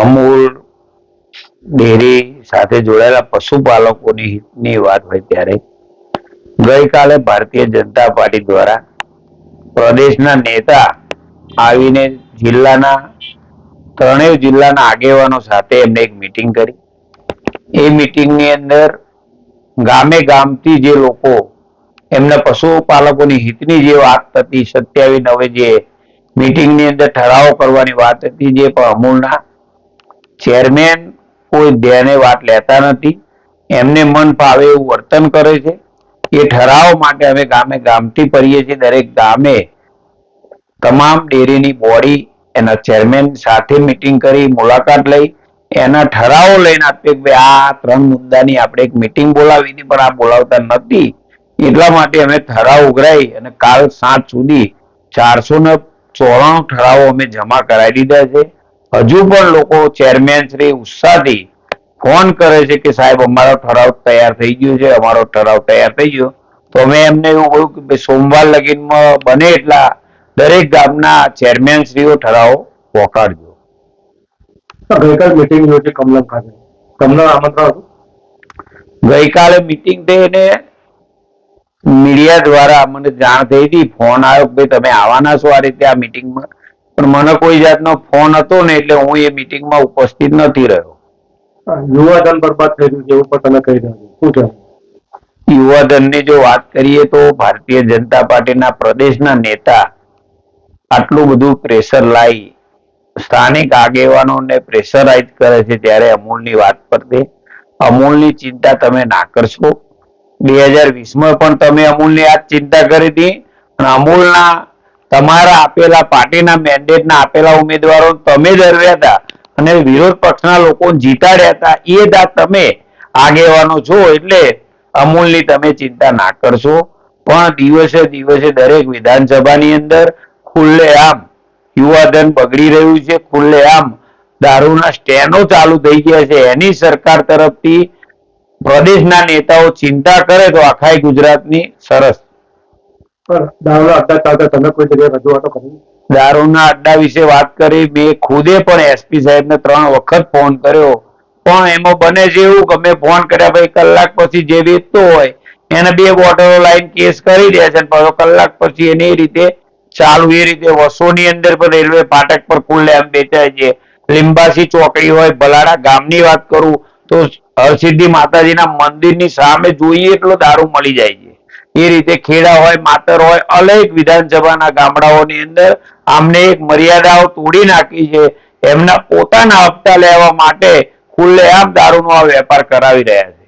Amul, dairy સાથે જોડાયેલા પશુપાલકોની હિતની વાત હોય ત્યારે ગઈકાલે ભારતીય જનતા પાર્ટી દ્વારા પ્રદેશના નેતા આવીને જિલ્લાના, ત્રણેય જિલ્લાના આગેવાનો સાથે એમને એક મિટિંગ કરી. એ મિટિંગની અંદર ગામે ગામથી જે લોકો એમના પશુપાલકોની હિતની જે વાત હતી સત્યાવી નવે જે મિટિંગની અંદર ઠરાવો કરવાની વાત હતી, જે પણ અમૂલના ચેરમેન કોઈ ધ્યાને વાત લેતા નથી. એમને મન ફાવે એવું વર્તન કરે છે. એ ઠરાવ માટે અમે ગામે ગામથી ફરીએ છીએ. દરેક ગામે તમામ ડેરીની બોડી એના ચેરમેન સાથે મિટિંગ કરી, મુલાકાત લઈ. એના ઠરાવો લઈને આપીએ કે ભાઈ આ ત્રણ મુદ્દાની આપણે એક મિટિંગ બોલાવી હતી, પણ આ બોલાવતા નથી. એટલા માટે અમે ઠરાવ ઉઘરાઈ અને કાલ સાંજ સુધી ચારસો ને ચોરાણું ઠરાવો અમે જમા કરાવી દીધા છે. હજુ પણ લોકો ચેરમેન શ્રી ઉત્સાહથી ફોન કરે છે કે સાહેબ અમારો ઠરાવ તૈયાર થઈ ગયો છે અમારો ઠરાવ તૈયાર થઈ ગયો. તો અમે એમને એવું કહ્યું કે સોમવાર લગીનમાં બને એટલા દરેક ગામના ચેરમેન શ્રીઓ ઠરાવ પહોંચાડજો ગઈકાલ મીટિંગ યોજી કમલમ ખાતે. કમલમ આમંત્રણ હતું. ગઈકાલે મિટિંગ થઈ મીડિયા દ્વારા મને જાણ થઈ હતી. ફોન આવ્યો કે તમે આવવાના છો આ રીતે આ મિટિંગમાં પણ મને કોઈ જાતનો ફોન હતો ને એટલે હું એ મિટિંગમાં ઉપસ્થિત નથી રહ્યો. યુવાધન બરબાદ થઈ રહ્યું છે એવું પણ તમે કહી રહ્યા શું છે યુવાધનની જો વાત કરીએ તો ભારતીય જનતા પાર્ટીના પ્રદેશના નેતા આટલું બધું પ્રેશર લાવી સ્થાનિક આગેવાનોને પ્રેશરાઇઝ કરે છે ત્યારે અમૂલની વાત પર દે. અમૂલની ચિંતા તમે ના કરશો. બે હજાર વીસમાં પણ તમે અમૂલની આ ચિંતા કરી હતી અને અમૂલના તમારા આપેલા પાર્ટીના મેન્ડેટના આપેલા ઉમેદવારો તમે ધરવ્યા હતા અને વિરોધ પક્ષના લોકો જીતાડ્યા હતા. એ દા તમે આગેવાનો છો એટલે અમૂલની તમે ચિંતા ના કરશો. પણ દિવસે દિવસે દરેક વિધાનસભાની અંદર ખુલ્લેઆમ યુવાધન બગડી રહ્યું છે. ખુલ્લેઆમ દારૂના સ્ટેનો ચાલુ થઈ ગયા છે. એની સરકાર તરફથી પ્રદેશના નેતાઓ ચિંતા કરે તો આખાય ગુજરાતની સરસ દારૂના અડ્ડા વિશે વાત કરી મેં ખુદે પણ એસપી સાહેબને ત્રણ વખત ફોન કર્યો. પણ એમાં બને છે એવું કે મેં ફોન કર્યા ભાઈ કલાક પછી જે વેચતો હોય, એને બે બોટલો લાઈન કેસ કરી દે છે પાછો કલાક પછી એની રીતે ચાલુ, એ રીતે વસોની અંદર પણ રેલવે ફાટક પર ખુલ્લે આમ વેચાય છે. લીંબાસી ચોકડી હોય ભલાડા ગામની વાત કરું, તો હરસિદ્ધિ માતાજીના મંદિરની સામે જોઈએ એટલો દારૂ મળી જાય છે. એ રીતે ખેડા હોય, માતર હોય અનેક વિધાનસભાના ગામડાઓની અંદર આમને એક મર્યાદાઓ તોડી નાખી છે. એમના પોતાના હપ્તા લેવા માટે ખુલ્લેઆમ દારૂનો આ વેપાર કરાવી રહ્યા છે.